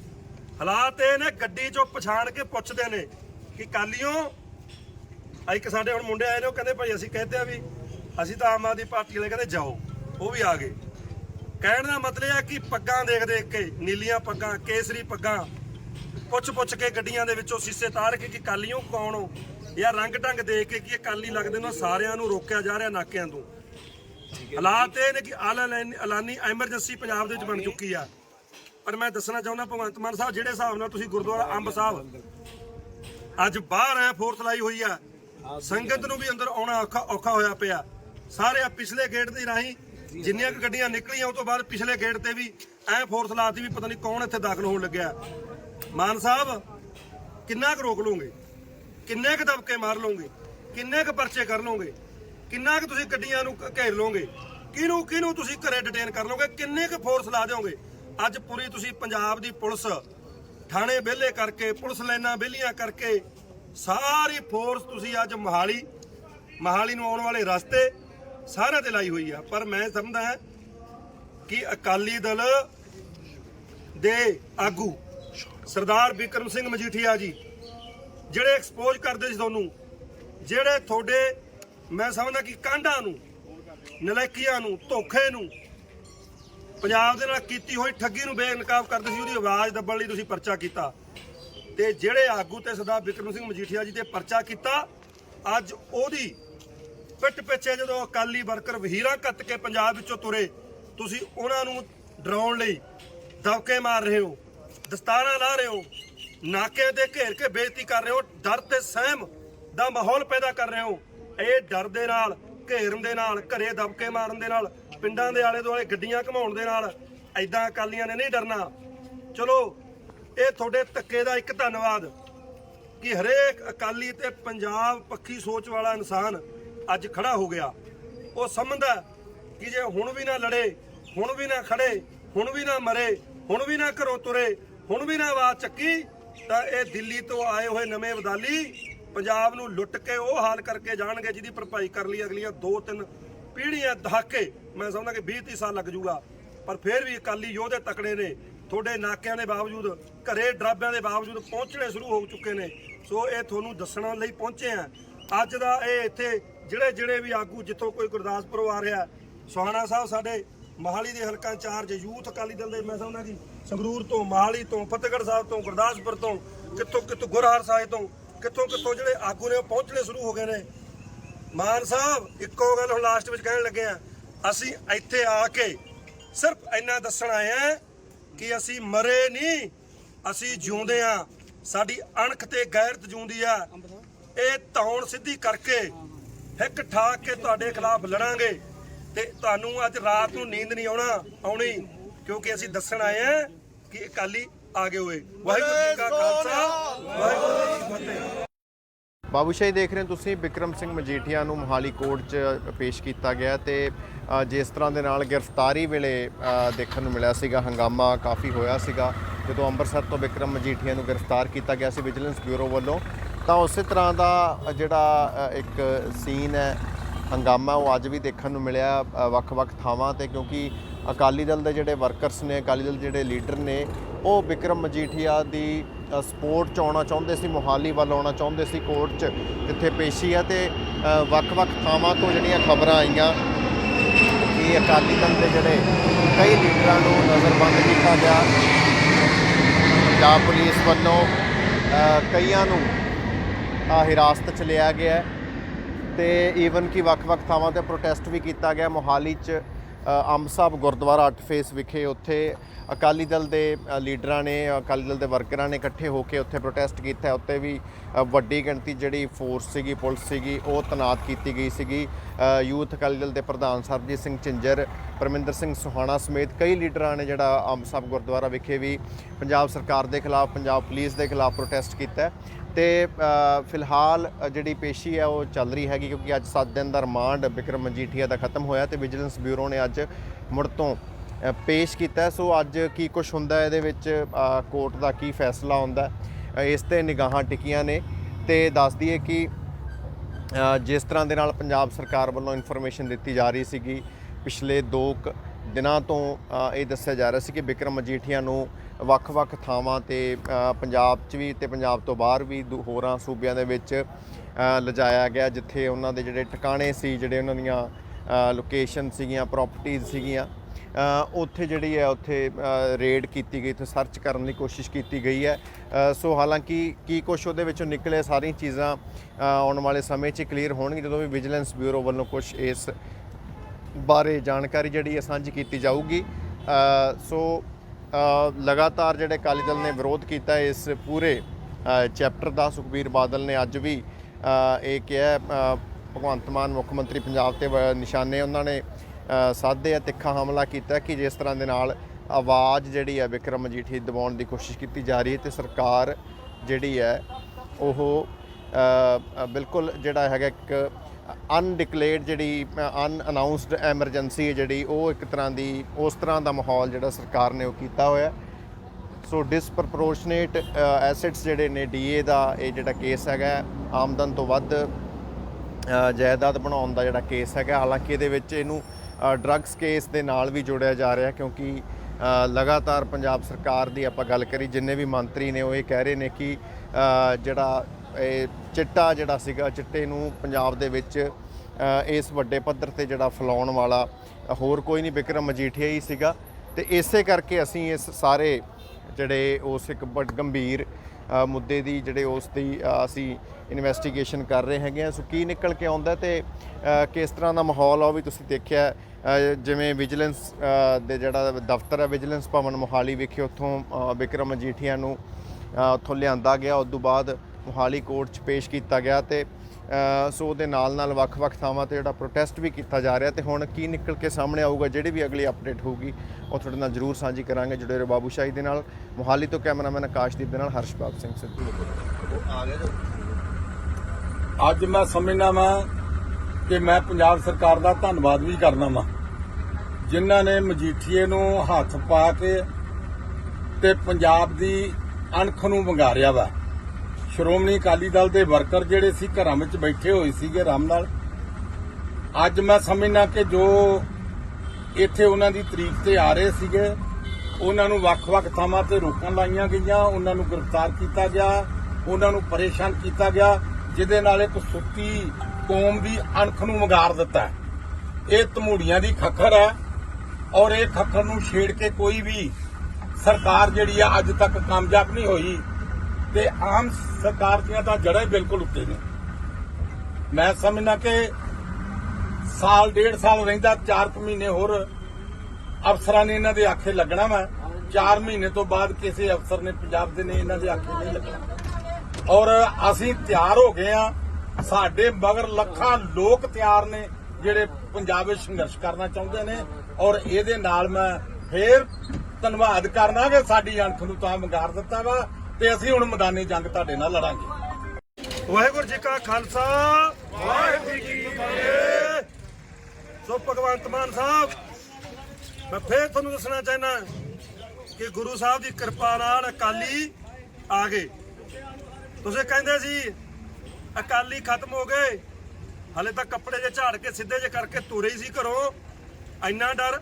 ਹਾਲਾਤ ਇਹ ਨੇ, ਗੱਡੀ 'ਚੋਂ ਪਛਾਣ ਕੇ ਪੁੱਛਦੇ ਨੇ ਕਿ ਕਾਲੀਓ ਆ ਇੱਕ ਸਾਡੇ ਹੁਣ ਮੁੰਡੇ ਆਏ ਨੇ, ਉਹ ਕਹਿੰਦੇ ਭਾਈ ਅਸੀਂ ਕਹਿੰਦੇ ਆ ਵੀ ਅਸੀਂ ਤਾਂ ਆਮ ਆਦਮੀ ਪਾਰਟੀ ਵਾਲੇ ਕਹਿੰਦੇ ਜਾਓ, ਉਹ ਵੀ ਆ ਗਏ। ਕਹਿਣ ਦਾ ਮਤਲਬ ਹੈ ਕਿ ਪੱਗਾਂ ਦੇਖ ਦੇਖ ਕੇ, ਨੀਲੀਆਂ ਪੱਗਾਂ, ਕੇਸਰੀ ਪੱਗਾਂ ਪੁੱਛ ਪੁੱਛ ਕੇ ਗੱਡੀਆਂ ਦੇ ਵਿੱਚੋਂ ਸੀਸੇ ਤਾਰ ਕੇ ਕਿ ਕਾਲੀਓ ਕੌਣ ਹੋ? ਜਾਂ ਰੰਗ ਢੰਗ ਦੇਖ ਕੇ ਕਿ ਇਹ ਕਾਲੀ ਲੱਗਦੇ ਨੇ, ਉਹ ਸਾਰਿਆਂ ਨੂੰ ਰੋਕਿਆ ਜਾ ਰਿਹਾ ਨਾਕਿਆਂ ਤੋਂ। ਹਾਲਾਤ ਇਹ ਨੇ ਕਿ ਆਲਾ- ਐਲਾਨੀ ਐਮਰਜੈਂਸੀ ਪੰਜਾਬ ਦੇ ਵਿੱਚ ਬਣ ਚੁੱਕੀ ਆ। ਪਰ ਮੈਂ ਦੱਸਣਾ ਚਾਹੁੰਦਾ, ਭਗਵੰਤ ਮਾਨ ਸਾਹਿਬ, ਜਿਹੜੇ ਹਿਸਾਬ ਨਾਲ ਤੁਸੀਂ ਗੁਰਦੁਆਰਾ ਅੰਬ ਸਾਹਿਬ ਅੱਜ ਬਾਹਰ ਐ ਫੋਰਥ ਲਾਈ ਹੋਈ ਆ, ਸੰਗਤ ਨੂੰ ਵੀ ਅੰਦਰ ਆਉਣਾ ਔਖਾ ਔਖਾ ਹੋਇਆ ਪਿਆ। ਸਾਰੇ ਆ ਪਿਛਲੇ ਗੇਟ ਦੇ ਰਾਹੀਂ ਜਿੰਨੀਆਂ ਕੁ ਗੱਡੀਆਂ ਨਿਕਲੀਆਂ, ਉਹ ਤੋਂ ਬਾਅਦ ਪਿਛਲੇ ਗੇਟ ਤੇ ਵੀ ਐ ਫੋਰਸ ਲਾਤੀ ਵੀ ਪਤਾ ਨਹੀਂ ਕੌਣ ਇੱਥੇ ਦਾਖਲ ਹੋਣ ਲੱਗਿਆ। ਮਾਨ ਸਾਹਿਬ, ਕਿੰਨਾ ਕੁ ਰੋਕ ਲਓਗੇ? ਕਿੰਨੇ ਕੁ ਦਬਕੇ ਮਾਰ ਲਓਗੇ? ਕਿੰਨੇ ਕੁ ਪਰਚੇ ਕਰ ਲਓਗੇ? ਕਿੰਨਾ ਕੁ ਤੁਸੀਂ ਗੱਡੀਆਂ ਨੂੰ ਘੇਰ ਲਓਗੇ? ਕਿਹਨੂੰ ਕਿਹਨੂੰ ਤੁਸੀਂ ਘਰੇ ਡਿਟੇਨ ਕਰ ਲਓਗੇ? ਕਿੰਨੇ ਕੁ ਫੋਰਸ ਲਾ ਦਿਓਗੇ? ਅੱਜ ਪੂਰੀ ਤੁਸੀਂ ਪੰਜਾਬ ਦੀ ਪੁਲਿਸ, ਥਾਣੇ ਵਿਹਲੇ ਕਰਕੇ, ਪੁਲਿਸ ਲਾਈਨਾਂ ਵਿਹਲੀਆਂ ਕਰਕੇ, ਸਾਰੀ ਫੋਰਸ ਤੁਸੀਂ ਅੱਜ ਮੋਹਾਲੀ ਮੋਹਾਲੀ ਨੂੰ ਆਉਣ ਵਾਲੇ ਰਸਤੇ ਸਾਰਿਆਂ ਤੇ ਲਾਈ ਹੋਈ ਆ। ਪਰ ਮੈਂ ਸਮਝਦਾ ਕਿ ਅਕਾਲੀ ਦਲ ਦੇ ਆਗੂ ਸਰਦਾਰ ਬਿਕਰਮ ਸਿੰਘ ਮਜੀਠੀਆ ਜੀ, ਜਿਹੜੇ ਐਕਸਪੋਜ਼ ਕਰਦੇ ਸੀ ਤੁਹਾਨੂੰ, ਜਿਹੜੇ ਤੁਹਾਡੇ ਮੈਂ ਸਮਝਦਾ ਕਿ ਕਾਂਡਾਂ ਨੂੰ ਨਲਾਇਕੀਆਂ ਨੂੰ, ਧੋਖੇ ਨੂੰ, ਪੰਜਾਬ ਦੇ ਨਾਲ ਕੀਤੀ ਹੋਈ ਠੱਗੀ ਨੂੰ ਬੇਨਕਾਬ ਕਰਦੇ ਸੀ, ਉਹਦੀ ਆਵਾਜ਼ ਦੱਬਣ ਲਈ ਤੁਸੀਂ ਪਰਚਾ ਕੀਤਾ। ਤੇ ਜਿਹੜੇ ਆਗੂ ਤੇ ਸਰਦਾਰ ਬਿਕਰਮ ਸਿੰਘ ਮਜੀਠੀਆ ਜੀ ਤੇ ਪਰਚਾ ਕੀਤਾ, ਅੱਜ ਉਹਦੀ ਪਿੱਟ ਪਿੱਛੇ ਜਦੋਂ ਅਕਾਲੀ ਵਰਕਰ ਵਹੀਰਾਂ ਕੱਤ ਕੇ ਪੰਜਾਬ ਵਿੱਚੋਂ ਤੁਰੇ, ਤੁਸੀਂ ਉਹਨਾਂ ਨੂੰ ਡਰਾਉਣ ਲਈ ਦਬਕੇ ਮਾਰ ਰਹੇ ਹੋ, ਦਸਤਾਰਾਂ ਲਾ ਰਹੇ ਹੋ, ਨਾਕੇ ਦੇ ਘੇਰ ਕੇ ਬੇਇੱਜ਼ਤੀ ਕਰ ਰਹੇ ਹੋ, ਡਰ ਤੇ ਸਹਿਮ ਦਾ ਮਾਹੌਲ ਪੈਦਾ ਕਰ ਰਹੇ ਹੋ। ਇਹ ਡਰ ਦੇ ਨਾਲ, ਘੇਰਨ ਦੇ ਨਾਲ, ਘਰੇ ਦਬਕੇ ਮਾਰਨ ਦੇ ਨਾਲ, ਪਿੰਡਾਂ ਦੇ ਆਲੇ ਦੁਆਲੇ ਗੱਡੀਆਂ ਘਮਾਉਣ ਦੇ ਨਾਲ ਐਦਾਂ ਅਕਾਲੀਆਂ ਨੇ ਨਹੀਂ ਡਰਨਾ। ਚਲੋ, ਇਹ ਤੁਹਾਡੇ ਧੱਕੇ ਦਾ ਇੱਕ ਧੰਨਵਾਦ ਕਿ ਹਰੇਕ ਅਕਾਲੀ ਤੇ ਪੰਜਾਬ ਪੱਖੀ ਸੋਚ ਵਾਲਾ ਇਨਸਾਨ ਅੱਜ ਖੜਾ ਹੋ ਗਿਆ। ਉਹ ਸਮਝਦਾ ਕਿ ਜੇ ਹੁਣ ਵੀ ਨਾ ਲੜੇ, ਹੁਣ ਵੀ ਨਾ ਖੜੇ, ਹੁਣ ਵੀ ਨਾ ਮਰੇ, ਹੁਣ ਵੀ ਨਾ ਘਰੋਂ ਤੁਰੇ, ਹੁਣ ਵੀ ਨਾ ਆਵਾਜ਼ ਚੱਕੀ, ਤਾਂ ਇਹ ਦਿੱਲੀ ਤੋਂ ਆਏ ਹੋਏ ਨਵੇਂ ਵਦਾਲੀ ਪੰਜਾਬ ਨੂੰ ਲੁੱਟ ਕੇ ਉਹ ਹਾਲ ਕਰਕੇ ਜਾਣਗੇ ਜਿਹਦੀ ਭਰਪਾਈ ਕਰ ਲਈ ਅਗਲੀਆਂ 2-3 ਪੀੜ੍ਹੀਆਂ ਦਹਾਕੇ, ਮੈਂ ਸਮਝਦਾ ਕਿ 20-30 ਸਾਲ ਲੱਗ ਜੂਗਾ। ਪਰ ਫਿਰ ਵੀ ਅਕਾਲੀ ਯੋਧੇ ਤਕੜੇ ਨੇ। ਤੁਹਾਡੇ ਨਾਕਿਆਂ ਦੇ ਬਾਵਜੂਦ, ਘਰੇ ਡਰਾਬਿਆਂ ਦੇ ਬਾਵਜੂਦ ਪਹੁੰਚਣੇ ਸ਼ੁਰੂ ਹੋ ਚੁੱਕੇ ਨੇ। ਸੋ ਇਹ ਤੁਹਾਨੂੰ ਦੱਸਣ ਲਈ ਪਹੁੰਚੇ ਆ। ਅੱਜ ਦਾ ਇਹ ਇੱਥੇ ਜਿਹੜੇ ਜਿਹੜੇ ਵੀ ਆਗੂ ਜਿੱਥੋਂ ਕੋਈ ਗੁਰਦਾਸਪੁਰ ਆ ਰਿਹਾ, ਸੋਹਾਣਾ ਸਾਹਿਬ ਸਾਡੇ ਮਹਾਲੀ ਦੇ ਹਲਕਾ ਇੰਚਾਰਜ ਯੂਥ ਅਕਾਲੀ ਦਲ ਦੇ, ਮੈਂ ਸਮਝਦਾ ਕਿ ਸੰਗਰੂਰ ਤੋਂ, ਮਹਾਲੀ ਤੋਂ, ਫਤਿਹਗੜ੍ਹ ਸਾਹਿਬ ਤੋਂ, ਗੁਰਦਾਸਪੁਰ ਤੋਂ ਕਿੱਥੋਂ ਕਿੱਥੋਂ ਗੁਰਹਾਰ ਸਾਹਿਬ ਤੋਂ ਕਿੱਥੋਂ ਕਿੱਥੋਂ ਜਿਹੜੇ ਆਗੂ ਨੇ ਉਹ ਪਹੁੰਚਣੇ ਸ਼ੁਰੂ ਹੋ ਗਏ ਨੇ। ਮਾਨ ਸਾਹਿਬ, ਇੱਕੋ ਗੱਲ ਹੁਣ ਲਾਸਟ ਵਿੱਚ ਕਹਿਣ ਲੱਗੇ ਆ। ਅਸੀਂ ਇੱਥੇ ਆ ਕੇ ਸਿਰਫ ਇੰਨਾ ਦੱਸਣ ਆਏ ਆ ਕਿ ਅਸੀਂ ਮਰੇ ਨਹੀਂ, ਅਸੀਂ ਜਿਉਂਦੇ ਆ। ਸਾਡੀ ਅਣਖ ਤੇ ਗੈਰਤ ਜਿਉਂਦੀ ਆ। ਇਹ ਧੌਣ ਸਿੱਧੀ ਕਰਕੇ ਹਿੱਕ ਠਾਕ ਕੇ ਤੁਹਾਡੇ ਖਿਲਾਫ ਲੜਾਂਗੇ ਤੇ ਤੁਹਾਨੂੰ ਅੱਜ ਰਾਤ ਨੂੰ ਨੀਂਦ ਨਹੀਂ ਆਉਣਾ, ਆਉਣੀ, ਕਿਉਂਕਿ ਅਸੀਂ ਦੱਸਣ ਆਏ ਆ ਕਿ ਅਕਾਲੀ ਆ ਗਏ ਹੋਏ ਵਾਹਿਗੁਰੂ ਜੀ ਕਾ ਖਾਲਸਾ ਵਾਹਿਗੁਰੂ ਜੀ ਕੀ ਫਤਿਹ ਬਾਬੂਸ਼ਾਹੀ ਦੇਖ ਰਹੇ ਹੋ ਤੁਸੀਂ ਵਿਕਰਮ ਸਿੰਘ ਮਜੀਠੀਆ ਨੂੰ ਮੋਹਾਲੀ ਕੋਰਟ 'ਚ ਪੇਸ਼ ਕੀਤਾ ਗਿਆ ਤੇ ਜਿਸ ਤਰ੍ਹਾਂ ਦੇ ਨਾਲ ਗ੍ਰਿਫਤਾਰੀ ਵੇਲੇ ਦੇਖਣ ਨੂੰ ਮਿਲਿਆ ਸੀਗਾ ਹੰਗਾਮਾ ਕਾਫੀ ਹੋਇਆ ਸੀਗਾ ਜਦੋਂ ਅੰਮ੍ਰਿਤਸਰ ਤੋਂ ਵਿਕਰਮ ਮਜੀਠੀਆ ਨੂੰ ਗ੍ਰਿਫਤਾਰ ਕੀਤਾ ਗਿਆ ਸੀ ਵਿਜੀਲੈਂਸ ਬਿਊਰੋ ਵੱਲੋਂ ਤਾਂ ਉਸੇ ਤਰ੍ਹਾਂ ਦਾ ਜਿਹੜਾ ਇੱਕ ਸੀਨ ਹੈ ਹੰਗਾਮਾ ਉਹ ਅੱਜ ਵੀ ਦੇਖਣ ਨੂੰ ਮਿਲਿਆ ਵੱਖ-ਵੱਖ ਥਾਵਾਂ ਤੇ ਕਿਉਂਕਿ ਅਕਾਲੀ ਦਲ ਦੇ ਜਿਹੜੇ ਵਰਕਰਸ ਨੇ, ਅਕਾਲੀ ਦਲ ਦੇ ਜਿਹੜੇ ਲੀਡਰ ਨੇ, ਉਹ ਵਿਕਰਮ ਮਜੀਠੀਆ ਦੀ ਸਪੋਰਟ ਚ ਆਉਣਾ ਚਾਹੁੰਦੇ ਸੀ, ਮੋਹਾਲੀ ਵੱਲ ਆਉਣਾ ਚਾਹੁੰਦੇ ਸੀ ਕੋਰਟ ਚ, ਜਿੱਥੇ ਪੇਸ਼ੀ ਹੈ ਤੇ ਵੱਖ-ਵੱਖ ਥਾਵਾਂ ਤੋਂ ਜਿਹੜੀਆਂ ਖਬਰਾਂ ਆਈਆਂ ਕਿ ਅਕਾਲੀ ਦਲ ਦੇ ਜਿਹੜੇ ਕਈ ਲੀਡਰਾਂ ਨੂੰ ਨਜ਼ਰਬੰਦ ਕੀਤਾ ਗਿਆ। ਪੰਜਾਬ ਪੁਲਿਸ ਵੱਲੋਂ ਕਈਆਂ ਨੂੰ ਹਿਰਾਸਤ ਚ ਲਿਆ ਗਿਆ ਹੈ ਤੇ ਈਵਨ ਕਿ ਵੱਖ-ਵੱਖ ਥਾਵਾਂ ਤੇ ਪ੍ਰੋਟੈਸਟ ਵੀ ਕੀਤਾ ਗਿਆ, ਮੋਹਾਲੀ 'ਚ। ਅੰਬ ਸਾਹਿਬ ਗੁਰਦੁਆਰਾ 8 ਫੇਸ ਵਿਖੇ ਉੱਥੇ ਅਕਾਲੀ ਦਲ ਦੇ ਲੀਡਰਾਂ ਨੇ, ਅਕਾਲੀ ਦਲ ਦੇ ਵਰਕਰਾਂ ਨੇ ਇਕੱਠੇ ਹੋ ਕੇ ਉੱਥੇ ਪ੍ਰੋਟੈਸਟ ਕੀਤਾ। ਉੱਥੇ ਵੀ ਵੱਡੀ ਗਿਣਤੀ ਜਿਹੜੀ ਫੋਰਸ ਸੀਗੀ, ਪੁਲਿਸ ਸੀਗੀ, ਉਹ ਤਨਾਤ ਕੀਤੀ ਗਈ ਸੀਗੀ। ਯੂਥ ਅਕਾਲੀ ਦਲ ਦੇ ਪ੍ਰਧਾਨ ਸਰਬਜੀਤ ਸਿੰਘ ਝਿੰਜਰ, ਪਰਮਿੰਦਰ ਸਿੰਘ ਸੁਹਾਣਾ ਸਮੇਤ ਕਈ ਲੀਡਰਾਂ ਨੇ ਜਿਹੜਾ ਅੰਬ ਸਾਹਿਬ ਗੁਰਦੁਆਰਾ ਵਿਖੇ ਵੀ ਪੰਜਾਬ ਸਰਕਾਰ ਦੇ ਖਿਲਾਫ, ਪੰਜਾਬ ਪੁਲਿਸ ਦੇ ਖਿਲਾਫ ਪ੍ਰੋਟੈਸਟ ਕੀਤਾ। ਤੇ ਫਿਲਹਾਲ ਜਿਹੜੀ ਪੇਸ਼ੀ ਹੈ, ਉਹ ਚੱਲ ਰਹੀ ਹੈਗੀ ਕਿਉਂਕਿ ਅੱਜ 7 ਦਿਨ ਦਾ ਰਿਮਾਂਡ ਬਿਕਰਮ ਮਜੀਠੀਆ ਦਾ ਖਤਮ ਹੋਇਆ ਤੇ ਵਿਜੀਲੈਂਸ ਬਿਊਰੋ ਨੇ ਅੱਜ ਮੁੜ ਤੋਂ ਪੇਸ਼ ਕੀਤਾ। ਸੋ ਅੱਜ ਕੀ ਕੁਝ ਹੁੰਦਾ ਇਹਦੇ ਵਿੱਚ ਕੋਰਟ ਦਾ ਕੀ ਫੈਸਲਾ ਹੁੰਦਾ? ਇਸ ਤੇ ਨਿਗਾਹਾਂ ਟਿਕੀਆਂ ਨੇ ਤੇ ਦੱਸ ਦਈਏ ਕਿ ਜਿਸ ਤਰ੍ਹਾਂ ਦੇ ਨਾਲ ਪੰਜਾਬ ਸਰਕਾਰ ਵੱਲੋਂ ਇਨਫੋਰਮੇਸ਼ਨ ਦਿੱਤੀ ਜਾ ਰਹੀ ਸੀਗੀ, ਪਿਛਲੇ 2 ਦਿਨਾਂ ਤੋਂ ਇਹ ਦੱਸਿਆ ਜਾ ਰਿਹਾ ਸੀ ਕਿ ਬਿਕਰਮ ਮਜੀਠੀਆ ਨੂੰ ਵੱਖ-ਵੱਖ ਥਾਵਾਂ ਤੇ ਪੰਜਾਬ 'ਚ ਵੀ ਤੇ ਪੰਜਾਬ ਤੋਂ ਬਾਹਰ ਵੀ ਦੂ- ਹੋਰਾਂ ਸੂਬਿਆਂ ਦੇ ਵਿੱਚ ਅ, ਲਿਜਾਇਆ ਗਿਆ ਜਿੱਥੇ ਉਹਨਾਂ ਦੇ ਜਿਹੜੇ ਟਿਕਾਣੇ ਸੀ ਜਿਹੜੇ ਉਹਨਾਂ ਦੀਆਂ ਲੋਕੇਸ਼ਨ ਸੀਗੀਆਂ ਪ੍ਰਾਪਰਟੀਆਂ ਸੀਗੀਆਂ ਉੱਥੇ ਜਿਹੜੀ ਹੈ ਉੱਥੇ ਰੇਡ ਕੀਤੀ ਗਈ ਤੇ ਸਰਚ ਕਰਨ ਦੀ ਕੋਸ਼ਿਸ਼ ਕੀਤੀ ਗਈ ਹੈ। ਸੋ ਹਾਲਾਂਕਿ ਕੀ ਕੁਝ ਉਹਦੇ ਵਿੱਚੋਂ ਨਿਕਲੇ ਸਾਰੀਆਂ ਚੀਜ਼ਾਂ ਆਉਣ ਵਾਲੇ ਸਮੇਂ 'ਚ ਕਲੀਅਰ ਹੋਣਗੀਆਂ ਜਦੋਂ ਵੀ ਵਿਜੀਲੈਂਸ ਬਿਊਰੋ ਵੱਲੋਂ ਕੁਝ ਇਸ ਬਾਰੇ ਜਾਣਕਾਰੀ ਜਿਹੜੀ ਹੈ ਸਾਂਝੀ ਕੀਤੀ ਜਾਊਗੀ। ਸੋ ਲਗਾਤਾਰ ਜਿਹੜੇ ਅਕਾਲੀ ਦਲ ਨੇ ਵਿਰੋਧ ਕੀਤਾ ਇਸ ਪੂਰੇ ਚੈਪਟਰ ਦਾ ਸੁਖਬੀਰ ਬਾਦਲ ਨੇ ਅੱਜ ਵੀ ਇਹ ਕਿਹਾ ਭਗਵੰਤ ਮਾਨ ਮੁੱਖ ਮੰਤਰੀ ਪੰਜਾਬ ਤੇ ਵ- ਨਿਸ਼ਾਨੇ ਉਹਨਾਂ ਨੇ ਅ, ਸਾਧੇ ਆ ਤਿੱਖਾ ਹਮਲਾ ਕੀਤਾ ਕਿ ਜਿਸ ਤਰ੍ਹਾਂ ਦੇ ਨਾਲ ਆਵਾਜ਼ ਜਿਹੜੀ ਹੈ ਵਿਕਰਮ ਮਜੀਠੀ ਦਬਾਉਣ ਦੀ ਕੋਸ਼ਿਸ਼ ਕੀਤੀ ਜਾ ਰਹੀ ਹੈ ਤੇ ਸਰਕਾਰ ਜਿਹੜੀ ਹੈ ਉਹ ਬਿਲਕੁਲ ਜਿਹੜਾ ਹੈਗਾ ਇੱਕ ਅਨਡਿਕਲੇਅਰਡ ਜਿਹੜੀ ਅਨਅਨਾਉਂਸਡ ਐਮਰਜੈਂਸੀ ਹੈ ਜਿਹੜੀ, ਉਹ ਇੱਕ ਤਰ੍ਹਾਂ ਦੀ, ਉਸ ਤਰ੍ਹਾਂ ਦਾ ਮਾਹੌਲ ਜਿਹੜਾ ਸਰਕਾਰ ਨੇ ਉਹ ਕੀਤਾ ਹੋਇਆ। ਸੋ ਡਿਸਪ੍ਰੋਪੋਰਸ਼ਨੇਟ ਐਸੈਟਸ ਜਿਹੜੇ ਨੇ ਡੀਏ ਦਾ, ਇਹ ਜਿਹੜਾ ਕੇਸ ਹੈਗਾ, ਆਮਦਨ ਤੋਂ ਵੱਧ ਜਾਇਦਾਦ ਬਣਾਉਣ ਦਾ ਜਿਹੜਾ ਕੇਸ ਹੈਗਾ, ਹਾਲਾਂਕਿ ਇਹਦੇ ਵਿੱਚ ਇਹਨੂੰ ਡਰੱਗਸ ਕੇਸ ਦੇ ਨਾਲ ਵੀ ਜੋੜਿਆ ਜਾ ਰਿਹਾ ਕਿਉਂਕਿ ਲਗਾਤਾਰ ਪੰਜਾਬ ਸਰਕਾਰ ਦੀ ਆਪਾਂ ਗੱਲ ਕਰੀ, ਜਿੰਨੇ ਵੀ ਮੰਤਰੀ ਨੇ ਉਹ ਇਹ ਕਹਿ ਰਹੇ ਨੇ ਕਿ ਜਿਹੜਾ ਇਹ ਚਿੱਟਾ ਜਿਹੜਾ ਸੀਗਾ ਚਿੱਟੇ ਨੂੰ ਪੰਜਾਬ ਦੇ ਵਿੱਚ ਇਸ ਵੱਡੇ ਪੱਧਰ ਤੇ ਜਿਹੜਾ ਫੈਲਾਉਣ ਵਾਲਾ ਹੋਰ ਕੋਈ ਨਹੀਂ ਬਿਕਰਮ ਮਜੀਠੀਆ ਹੀ ਸੀਗਾ। ਤੇ ਇਸੇ ਕਰਕੇ ਅਸੀਂ ਇਸ ਸਾਰੇ ਜਿਹੜੇ ਉਸ ਇੱਕ ਬੜ ਗੰਭੀਰ ਮੁੱਦੇ ਦੀ ਜਿਹੜੇ ਉਸ ਦੀ ਅਸੀਂ ਇਨਵੈਸਟੀਗੇਸ਼ਨ ਕਰ ਰਹੇ ਹੈਗੇ ਆ ਸੋ ਕੀ ਨਿਕਲ ਕੇ ਆਉਂਦਾ ਤੇ ਕਿਸ ਤਰ੍ਹਾਂ ਦਾ ਮਾਹੌਲ ਆ ਉਹ ਵੀ ਤੁਸੀਂ ਦੇਖਿਆ ਜਿਵੇਂ ਵਿਜੀਲੈਂਸ ਦੇ ਜਿਹੜਾ ਦਫ਼ਤਰ ਹੈ ਵਿਜੀਲੈਂਸ ਭਵਨ ਮੋਹਾਲੀ ਵਿਖੇ ਉੱਥੋਂ ਅ, ਵਿਕਰਮ ਮਜੀਠੀਆ ਨੂੰ ਉੱਥੋਂ ਲਿਆਂਦਾ ਗਿਆ। ਉਸ ਤੋਂ ਬਾਅਦ ਮੋਹਾਲੀ ਕੋਰਟ 'ਚ ਪੇਸ਼ ਕੀਤਾ ਗਿਆ ਤੇ ਸੋ ਉਹਦੇ ਨਾਲ ਨਾਲ ਵੱਖ-ਵੱਖ ਥਾਵਾਂ ਤੇ ਜਿਹੜਾ ਪ੍ਰੋਟੈਸਟ ਵੀ ਕੀਤਾ ਜਾ ਰਿਹਾ ਤੇ ਹੁਣ ਕੀ ਨਿਕਲ ਕੇ ਸਾਹਮਣੇ ਆਊਗਾ, ਜਿਹੜੀ ਵੀ ਅਗਲੀ ਅਪਡੇਟ ਹੋਊਗੀ, ਉਹ ਤੁਹਾਡੇ ਨਾਲ ਜ਼ਰੂਰ ਸਾਂਝੀ ਕਰਾਂਗੇ। ਜੁੜੇ ਰਹੋ ਬਾਬੂ ਸ਼ਾਹੀ ਦੇ ਨਾਲ, ਮੋਹਾਲੀ ਤੋਂ ਕੈਮਰਾਮੈਨ ਆਕਾਸ਼ਦੀਪ ਦੇ ਨਾਲ ਹਰਸ਼ਪਾਲ ਸਿੰਘ ਸਿੱਧੂ। ਅੱਜ ਮੈਂ ਸਮਝਦਾ ਵਾਂ ਕਿ ਮੈਂ ਪੰਜਾਬ ਸਰਕਾਰ ਦਾ ਧੰਨਵਾਦ ਵੀ ਕਰਨਾ ਵਾਂ। ਜਿਨ੍ਹਾਂ ਨੇ ਮਜੀਠੀਏ ਨੂੰ ਹੱਥ ਪਾ ਕੇ ਤੇ ਪੰਜਾਬ ਦੀ ਅਣਖ ਨੂੰ ਵੰਗਾਰਿਆ ਵਾ। ਸ਼੍ਰੋਮਣੀ ਅਕਾਲੀ ਦਲ ਦੇ ਵਰਕਰ ਜਿਹੜੇ ਸੀ ਘਰਾਂ ਵਿੱਚ ਬੈਠੇ ਹੋਏ ਸੀਗੇ ਆਰਾਮ ਨਾਲ। ਅੱਜ ਮੈਂ ਸਮਝਣਾ ਕਿ ਜੋ ਇੱਥੇ ਉਹਨਾਂ ਦੀ ਤਰੀਕ ਤੇ ਆ ਰਹੇ ਸੀਗੇ, ਉਹਨਾਂ ਨੂੰ ਵੱਖ-ਵੱਖ ਥਾਵਾਂ ਤੇ ਰੋਕਾਂ ਲਾਈਆਂ ਗਈਆਂ, ਉਹਨਾਂ ਨੂੰ ਗ੍ਰਿਫਤਾਰ ਕੀਤਾ ਗਿਆ, ਉਹਨਾਂ ਨੂੰ ਪਰੇਸ਼ਾਨ ਕੀਤਾ ਗਿਆ, ਜਿਹਦੇ ਨਾਲ ਇੱਕ ਸੁੱਤੀ ਕੌਮ ਦੀ ਅਣਖ ਨੂੰ ਵਗਾਰ ਦਿੱਤਾ ਇਹ ਤਮੂੜੀਆਂ ਦੀ ਖੱਖਰ ਹੈ ਔਰ ਇਹ ਖੱਖਰ ਨੂੰ ਛੇੜ ਕੇ ਕੋਈ ਵੀ ਸਰਕਾਰ ਜਿਹੜੀ ਆ ਅੱਜ ਤੱਕ ਕਾਮਯਾਬ ਨਹੀਂ ਹੋਈ। ਤੇ ਆਮ ਸਰਕਾਰ ਦੀਆਂ ਤਾਂ ਜੜ੍ਹਾਂ ਹੀ ਬਿਲਕੁਲ ਉੱਤੇ ਨੇ। ਮੈਂ ਸਮਝਣਾ ਕਿ ਸਾਲ, ਡੇਢ ਸਾਲ ਰਹਿੰਦਾ 4 ਮਹੀਨੇ ਹੋਰ ਅਫਸਰਾਂ ਨੇ ਇਹਨਾਂ ਦੇ ਆਖੇ ਲੱਗਣਾ ਵਾ। 4 ਮਹੀਨੇ ਤੋਂ ਬਾਅਦ ਕਿਸੇ ਅਫਸਰ ਨੇ ਪੰਜਾਬ ਦੇ ਨੇ ਇਹਨਾਂ ਦੇ ਆਖੇ ਨਹੀਂ ਲੱਗਣਾ। ਔਰ ਅਸੀਂ ਤਿਆਰ ਹੋ ਗਏ ਆ ਸਾਡੇ ਮਗਰ ਲੱਖਾਂ ਲੋਕ ਤਿਆਰ ਨੇ ਜਿਹੜੇ ਪੰਜਾਬ ਵਿੱਚ ਸੰਘਰਸ਼ ਕਰਨਾ ਚਾਹੁੰਦੇ ਨੇ। ਔਰ ਇਹਦੇ ਨਾਲ ਮੈਂ ਫੇਰ ਧੰਨਵਾਦ ਕਰਨਾ ਕਿ ਸਾਡੀ ਅਣਖ ਨੂੰ ਤਾਂ ਵੰਗਾਰ ਦਿੱਤਾ ਵਾ। ਤੇ ਅਸੀਂ ਹੁਣ ਮੈਦਾਨੀ ਜੰਗ ਤੁਹਾਡੇ ਨਾਲ ਲੜਾਂਗੇ। ਵਾਹਿਗੁਰੂ ਜੀ ਕਾ ਖਾਲਸਾ, ਵਾਹਿਗੁਰੂ ਜੀ ਕੀ ਫਤਿਹ। ਸੋ ਭਗਵੰਤ ਮਾਨ ਸਾਹਿਬ, ਮੈਂ ਫੇਰ ਤੁਹਾਨੂੰ ਦੱਸਣਾ ਚਾਹੁੰਦਾ ਕਿ ਗੁਰੂ ਸਾਹਿਬ ਦੀ ਕਿਰਪਾ ਨਾਲ ਅਕਾਲੀ ਆ ਗਏ। ਤੁਸੀਂ ਕਹਿੰਦੇ ਸੀ, ਅਕਾਲੀ ਖਤਮ ਹੋ ਗਏ। ਹਲੇ ਤਾਂ ਕੱਪੜੇ ਜੇ ਝਾੜ ਕੇ, ਸਿੱਧੇ ਜੇ ਕਰਕੇ ਤੁਰੇ ਹੀ ਸੀ ਘਰੋਂ। ਇੰਨਾ ਡਰ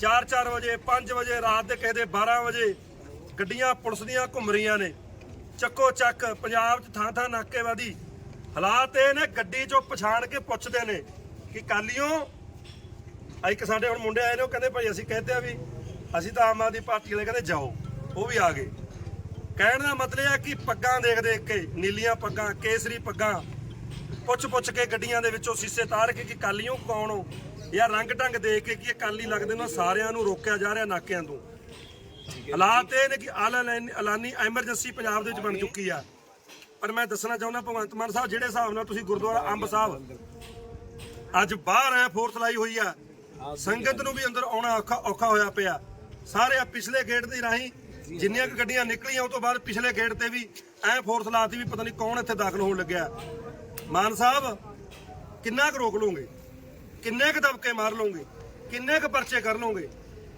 4-4 ਵਜੇ 5 ਵਜੇ, ਰਾਤ ਦੇ ਕਿਸੇ ਦੇ 12 ਵਜੇ ਗੱਡੀਆਂ ਪੁਲਿਸ ਦੀਆਂ ਘੁੰਮ ਰਹੀਆਂ ਨੇ। ਚੱਕੋ ਚੱਕ ਪੰਜਾਬ 'ਚ ਥਾਂ ਥਾਂ ਨਾਕੇਵਾਦੀ। ਹਾਲਾਤ ਇਹ ਨੇ, ਗੱਡੀ 'ਚੋਂ ਪਛਾਣ ਕੇ ਪੁੱਛਦੇ ਨੇ ਕਿ ਕਾਲੀਓ ਆ ਇੱਕ ਸਾਡੇ ਹੁਣ ਮੁੰਡੇ ਆਏ ਨੇ, ਉਹ ਕਹਿੰਦੇ ਭਾਈ ਅਸੀਂ ਕਹਿੰਦੇ ਆ ਵੀ ਅਸੀਂ ਤਾਂ ਆਮ ਆਦਮੀ ਪਾਰਟੀ ਵਾਲੇ ਕਹਿੰਦੇ ਜਾਓ, ਉਹ ਵੀ ਆ ਗਏ। ਕਹਿਣ ਦਾ ਮਤਲਬ ਹੈ ਕਿ ਪੱਗਾਂ ਦੇਖ ਦੇਖ ਕੇ, ਨੀਲੀਆਂ ਪੱਗਾਂ, ਕੇਸਰੀ ਪੱਗਾਂ, ਪੁੱਛ ਪੁੱਛ ਕੇ ਗੱਡੀਆਂ ਦੇ ਵਿੱਚੋਂ ਸੀਸੇ ਤਾਰ ਕੇ ਕਿ ਕਾਲੀਓ ਕੌਣ ਹੋ? ਯਾ ਰੰਗ ਢੰਗ ਦੇਖ ਕੇ ਕੀ ਅਕਾਲੀ ਲੱਗਦੇ ਨੇ ਸਾਰਿਆਂ ਨੂੰ ਰੋਕਿਆ ਜਾ ਰਿਹਾ ਨਾਕਿਆਂ ਤੋਂ। ਹਾਲਾਤ ਇਹ ਨੇ ਕਿ ਐਲਾਨੀ ਐਮਰਜੈਂਸੀ ਪੰਜਾਬ ਦੇ ਵਿੱਚ ਬਣ ਚੁੱਕੀ ਆ। ਪਰ ਮੈਂ ਦੱਸਣਾ ਚਾਹੁੰਦਾ, ਭਗਵੰਤ ਮਾਨ ਸਾਹਿਬ, ਜਿਹੜੇ ਹਿਸਾਬ ਨਾਲ ਤੁਸੀਂ ਗੁਰਦੁਆਰਾ ਅੰਬ ਸਾਹਿਬ ਅੱਜ ਬਾਹਰ ਐ ਫੋਰਸ ਲਾਈ ਹੋਈ ਆ, ਸੰਗਤ ਨੂੰ ਵੀ ਅੰਦਰ ਆਉਣਾ ਔਖਾ ਔਖਾ ਹੋਇਆ ਪਿਆ। ਸਾਰੇ ਆ ਪਿਛਲੇ ਗੇਟ ਦੇ ਰਾਹੀਂ ਜਿੰਨੀਆਂ ਕੁ ਗੱਡੀਆਂ ਨਿਕਲੀਆਂ, ਉਹ ਤੋਂ ਬਾਅਦ ਪਿਛਲੇ ਗੇਟ ਤੇ ਵੀ ਐ ਫੋਰਸ ਲਾਤੀ ਵੀ ਪਤਾ ਨਹੀਂ ਕੌਣ ਇੱਥੇ ਦਾਖਲ ਹੋਣ ਲੱਗਿਆ। ਮਾਨ ਸਾਹਿਬ, ਕਿੰਨਾ ਕੁ ਰੋਕ ਲਓਗੇ? ਕਿੰਨੇ ਕੁ ਦਬਕੇ ਮਾਰ ਲਓਗੇ? ਕਿੰਨੇ ਕੁ ਪਰਚੇ ਕਰ ਲਓਗੇ?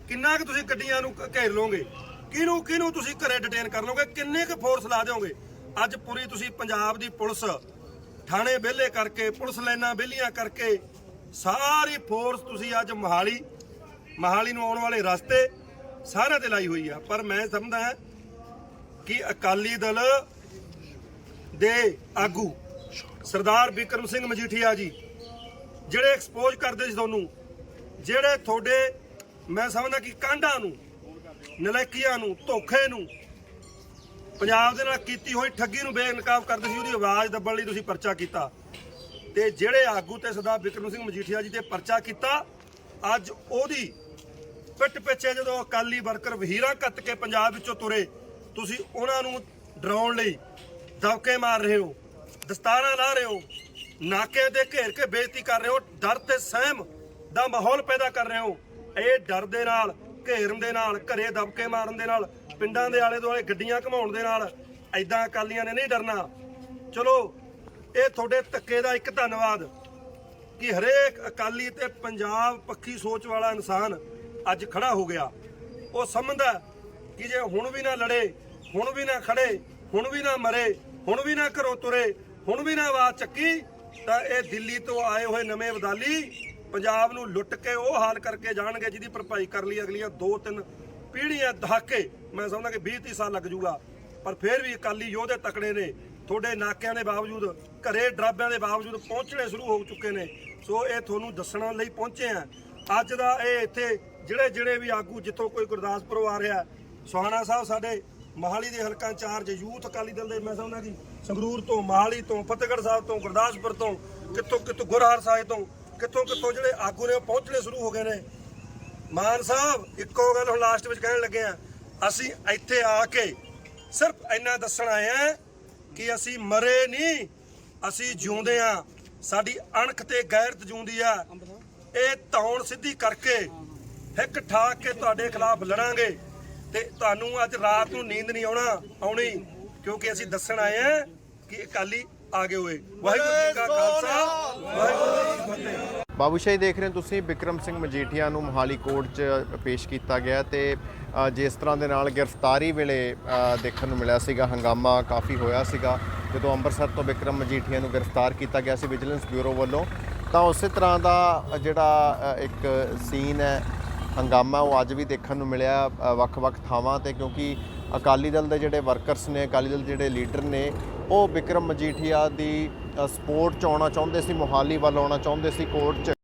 ਕਿੰਨਾ ਕੁ ਤੁਸੀਂ ਗੱਡੀਆਂ ਨੂੰ ਘੇਰ ਲਓਗੇ? ਕਿਹਨੂੰ ਕਿਹਨੂੰ ਤੁਸੀਂ ਘਰੇ ਡਿਟੇਨ ਕਰ ਲਓਗੇ? ਕਿੰਨੇ ਕੁ ਫੋਰਸ ਲਾ ਦਿਓਗੇ? ਅੱਜ ਪੂਰੀ ਤੁਸੀਂ ਪੰਜਾਬ ਦੀ ਪੁਲਿਸ, ਥਾਣੇ ਵਿਹਲੇ ਕਰਕੇ, ਪੁਲਿਸ ਲਾਈਨਾਂ ਵਿਹਲੀਆਂ ਕਰਕੇ, ਸਾਰੀ ਫੋਰਸ ਤੁਸੀਂ ਅੱਜ ਮਹਾਲੀ ਮਹਾਲੀ ਨੂੰ ਆਉਣ ਵਾਲੇ ਰਸਤੇ ਸਾਰਿਆਂ ਤੇ ਲਾਈ ਹੋਈ ਆ। ਪਰ ਮੈਂ ਸਮਝਦਾ ਕਿ ਅਕਾਲੀ ਦਲ ਦੇ ਆਗੂ ਸਰਦਾਰ ਬਿਕਰਮ ਸਿੰਘ ਮਜੀਠੀਆ ਜੀ, ਜਿਹੜੇ ਐਕਸਪੋਜ਼ ਕਰਦੇ ਸੀ ਤੁਹਾਨੂੰ, ਜਿਹੜੇ ਤੁਹਾਡੇ ਮੈਂ ਸਮਝਦਾ ਕਿ ਕਾਂਡਾਂ ਨੂੰ ਨਲਾਇਕੀਆਂ ਨੂੰ, ਧੋਖੇ ਨੂੰ, ਪੰਜਾਬ ਦੇ ਨਾਲ ਕੀਤੀ ਹੋਈ ਠੱਗੀ ਨੂੰ ਬੇਨਕਾਬ ਕਰਦੇ ਸੀ, ਉਹਦੀ ਆਵਾਜ਼ ਦੱਬਣ ਲਈ ਤੁਸੀਂ ਪਰਚਾ ਕੀਤਾ। ਤੇ ਜਿਹੜੇ ਆਗੂ ਤੇ ਸਰਦਾਰ ਬਿਕਰਮ ਸਿੰਘ ਮਜੀਠੀਆ ਜੀ ਤੇ ਪਰਚਾ ਕੀਤਾ, ਅੱਜ ਉਹਦੀ ਪਿੱਟ ਪਿੱਛੇ ਜਦੋਂ ਅਕਾਲੀ ਵਰਕਰ ਵਹੀਰਾਂ ਕੱਤ ਕੇ ਪੰਜਾਬ ਵਿੱਚੋਂ ਤੁਰੇ, ਤੁਸੀਂ ਉਹਨਾਂ ਨੂੰ ਡਰਾਉਣ ਲਈ ਦਬਕੇ ਮਾਰ ਰਹੇ ਹੋ, ਦਸਤਾਰਾਂ ਲਾ ਰਹੇ ਹੋ, ਨਾਕੇ ਤੇ ਘੇਰ ਕੇ ਬੇਇੱਜ਼ਤੀ ਕਰ ਰਹੇ ਹੋ, ਡਰ ਤੇ ਸਹਿਮ ਦਾ ਮਾਹੌਲ ਪੈਦਾ ਕਰ ਰਹੇ ਹੋ। ਇਹ ਡਰ ਦੇ ਨਾਲ, ਘੇਰਨ ਦੇ ਨਾਲ, ਘਰੇ ਦਬਕੇ ਮਾਰਨ ਦੇ ਨਾਲ, ਪਿੰਡਾਂ ਦੇ ਆਲੇ ਦੁਆਲੇ ਗੱਡੀਆਂ ਘਮਾਉਣ ਦੇ ਨਾਲ ਐਦਾਂ ਅਕਾਲੀਆਂ ਨੇ ਨਹੀਂ ਡਰਨਾ। ਚਲੋ, ਇਹ ਤੁਹਾਡੇ ਧੱਕੇ ਦਾ ਇੱਕ ਧੰਨਵਾਦ ਕਿ ਹਰੇਕ ਅਕਾਲੀ ਤੇ ਪੰਜਾਬ ਪੱਖੀ ਸੋਚ ਵਾਲਾ ਇਨਸਾਨ ਅੱਜ ਖੜਾ ਹੋ ਗਿਆ। ਉਹ ਸਮਝਦਾ ਕਿ ਜੇ ਹੁਣ ਵੀ ਨਾ ਲੜੇ, ਹੁਣ ਵੀ ਨਾ ਖੜੇ, ਹੁਣ ਵੀ ਨਾ ਮਰੇ, ਹੁਣ ਵੀ ਨਾ ਘਰੋਂ ਤੁਰੇ, ਹੁਣ ਵੀ ਨਾ ਆਵਾਜ਼ ਚੱਕੀ, ਤਾਂ ਇਹ ਦਿੱਲੀ ਤੋਂ ਆਏ ਹੋਏ ਨਵੇਂ ਵਦਾਲੀ ਪੰਜਾਬ ਨੂੰ ਲੁੱਟ ਕੇ ਉਹ ਹਾਲ ਕਰਕੇ ਜਾਣਗੇ ਜਿਹਦੀ ਭਰਪਾਈ ਕਰ ਲਈ ਅਗਲੀਆਂ 2-3 ਪੀੜ੍ਹੀਆਂ ਦਹਾਕੇ। ਮੈਂ ਸਮਝਦਾ ਕਿ 20-30 ਸਾਲ ਲੱਗ ਜੂਗਾ ਪਰ ਫਿਰ ਵੀ ਅਕਾਲੀ ਯੋਧੇ ਤਕੜੇ ਨੇ। ਤੁਹਾਡੇ ਨਾਕਿਆਂ ਦੇ ਬਾਵਜੂਦ, ਘਰੇ ਡਰਾਬਿਆਂ ਦੇ ਬਾਵਜੂਦ ਪਹੁੰਚਣੇ ਸ਼ੁਰੂ ਹੋ ਚੁੱਕੇ ਨੇ। ਸੋ ਇਹ ਤੁਹਾਨੂੰ ਦੱਸਣ ਲਈ ਪਹੁੰਚੇ ਆ। ਅੱਜ ਦਾ ਇਹ ਇੱਥੇ ਜਿਹੜੇ ਜਿਹੜੇ ਵੀ ਆਗੂ, ਜਿੱਥੋਂ ਕੋਈ ਗੁਰਦਾਸਪੁਰ ਆ ਰਿਹਾ, ਸੋਹਾਣਾ ਸਾਹਿਬ ਸਾਡੇ ਮਹਾਲੀ ਦੇ ਹਲਕਾ ਇੰਚਾਰਜ, ਯੂਥ ਅਕਾਲੀ ਦਲ ਦੇ, ਮੈਂ ਸਮਝਦਾ ਕਿ ਸੰਗਰੂਰ ਤੋਂ, ਮਹਾਲੀ ਤੋਂ, ਫਤਿਹਗੜ੍ਹ ਸਾਹਿਬ ਤੋਂ, ਗੁਰਦਾਸਪੁਰ ਤੋਂ ਕਿੱਥੋਂ ਕਿੱਥੋਂ ਗੁਰਹਾਰ ਸਾਹਿਬ ਤੋਂ ਕਿੱਥੋਂ ਕਿੱਥੋਂ ਜਿਹੜੇ ਆਗੂ ਨੇ ਉਹ ਪਹੁੰਚਣੇ ਸ਼ੁਰੂ ਹੋ ਗਏ ਨੇ। ਮਾਨ ਸਾਹਿਬ, ਇੱਕੋ ਗੱਲ ਹੁਣ ਲਾਸਟ ਵਿੱਚ ਕਹਿਣ ਲੱਗੇ ਆ। ਅਸੀਂ ਇੱਥੇ ਆ ਕੇ ਸਿਰਫ ਇੰਨਾ ਦੱਸਣ ਆਏ ਆ ਕਿ ਅਸੀਂ ਮਰੇ ਨਹੀਂ, ਅਸੀਂ ਜਿਉਂਦੇ ਆ। ਸਾਡੀ ਅਣਖ ਤੇ ਗੈਰਤ ਜਿਉਂਦੀ ਆ। ਇਹ ਧੌਣ ਸਿੱਧੀ ਕਰਕੇ ਹਿੱਕ ਠਾਕ ਕੇ ਤੁਹਾਡੇ ਖਿਲਾਫ ਲੜਾਂਗੇ ਤੇ ਤੁਹਾਨੂੰ ਅੱਜ ਰਾਤ ਨੂੰ ਨੀਂਦ ਨਹੀਂ ਆਉਣਾ, ਆਉਣੀ, ਕਿਉਂਕਿ ਅਸੀਂ ਦੱਸਣ ਆਏ ਆ ਕਿ ਅਕਾਲੀ ਆ ਗਏ ਹੋਏ। ਵਾਹਿਗੁਰੂ ਜੀ ਕਾ ਖਾਲਸਾ, ਵਾਹਿਗੁਰੂ ਜੀ ਕੀ ਫਤਿਹ। ਬਾਬੂ ਦੇਖ ਰਹੇ ਹੋ ਤੁਸੀਂ ਬਿਕਰਮ ਸਿੰਘ ਮਜੀਠੀਆ ਨੂੰ ਮੋਹਾਲੀ ਕੋਰਟ 'ਚ ਪੇਸ਼ ਕੀਤਾ ਗਿਆ ਤੇ ਜਿਸ ਤਰ੍ਹਾਂ ਦੇ ਨਾਲ ਗ੍ਰਿਫਤਾਰੀ ਵੇਲੇ ਦੇਖਣ ਨੂੰ ਮਿਲਿਆ ਸੀਗਾ, ਹੰਗਾਮਾ ਕਾਫੀ ਹੋਇਆ ਸੀਗਾ, ਜਦੋਂ ਅੰਮ੍ਰਿਤਸਰ ਤੋਂ ਬਿਕਰਮ ਮਜੀਠੀਆ ਨੂੰ ਗ੍ਰਿਫਤਾਰ ਕੀਤਾ ਗਿਆ ਸੀ ਵਿਜੀਲੈਂਸ ਬਿਊਰੋ ਵੱਲੋਂ, ਤਾਂ ਉਸੇ ਤਰ੍ਹਾਂ ਦਾ ਜਿਹੜਾ ਇੱਕ ਸੀਨ ਹੈ, ਹੰਗਾਮਾ ਉਹ ਅੱਜ ਵੀ ਦੇਖਣ ਨੂੰ ਮਿਲਿਆ ਵੱਖ-ਵੱਖ ਥਾਵਾਂ ਤੇ, ਕਿਉਂਕਿ ਅਕਾਲੀ ਦਲ ਦੇ ਜਿਹੜੇ ਵਰਕਰਸ ਨੇ, ਅਕਾਲੀ ਦਲ ਦੇ ਜਿਹੜੇ ਲੀਡਰ ਨੇ, ਉਹ ਬਿਕਰਮ ਮਜੀਠੀਆ ਦੀ ਸਪੋਰਟ ਚ ਆਉਣਾ ਚਾਹੁੰਦੇ ਸੀ, ਮੋਹਾਲੀ ਵੱਲ ਆਉਣਾ ਚਾਹੁੰਦੇ ਸੀ, ਕੋਰਟ ਚ।